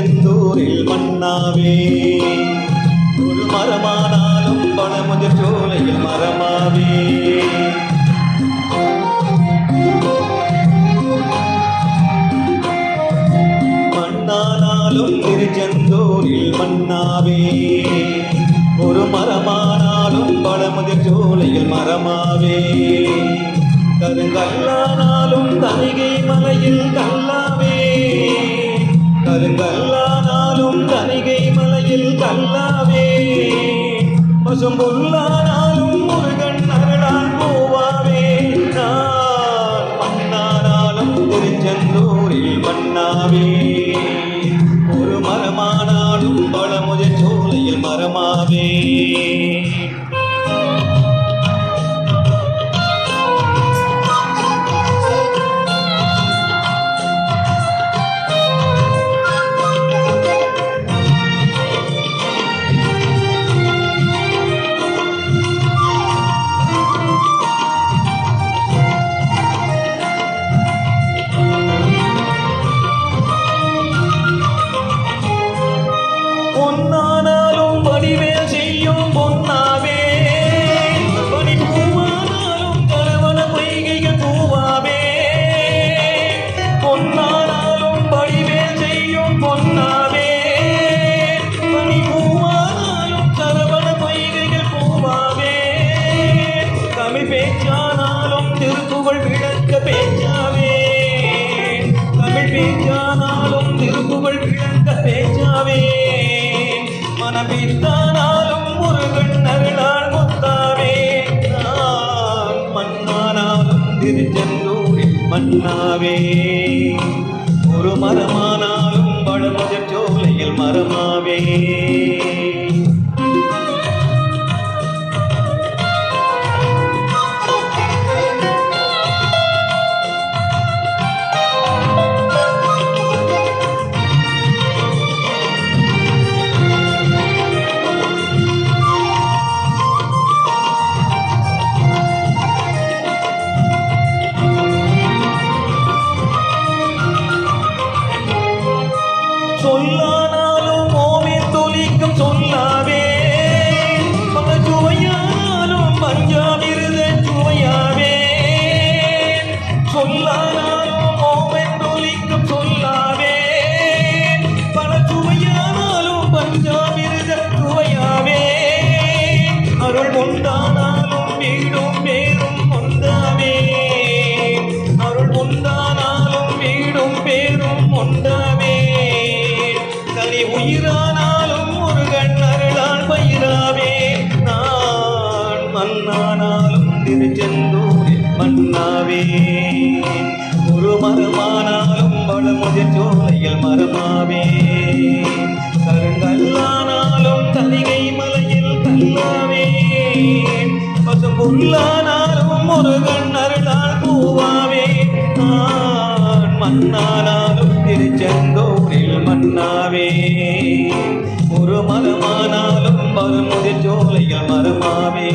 திருச்செந்தூரில் மன்னாவே. ஒரு மரமானாலும் பணமுதிர் சோலையில் மரமாவே. மண்ணானாலும் திருச்செந்தூரில் மன்னாவே. ஒரு மரமானாலும் பழமுதிர் சோலையில் மரமாவே. கருங்கல்லானாலும் தனிகை மலையில் கல்ல ভজন বললাম மண்ணானாலும் திருச்செந்தூரில் மண்ணாவே ஒரு மரமானாலும் பழமுத சோலையில் மரமாவே. Allah. உயிரானாலும் முருகன் அருளால் பயிராவே. நான் மண்ணானாலும் திருச்செந்தூரில் மண்ணாவே ஒரு மரமானாலும் வளமுதிர் சோலையில் மரமாவே. கருங்கல்லானாலும் தலிகை மலையில் கல்லாவே. பசுபொருளானாலும் முருகன் அருளால் பூவாவே. நான் மண்ணானாலும் மன்னாவே. மரமானாலும் வரும் சோலைகள் மரமாவே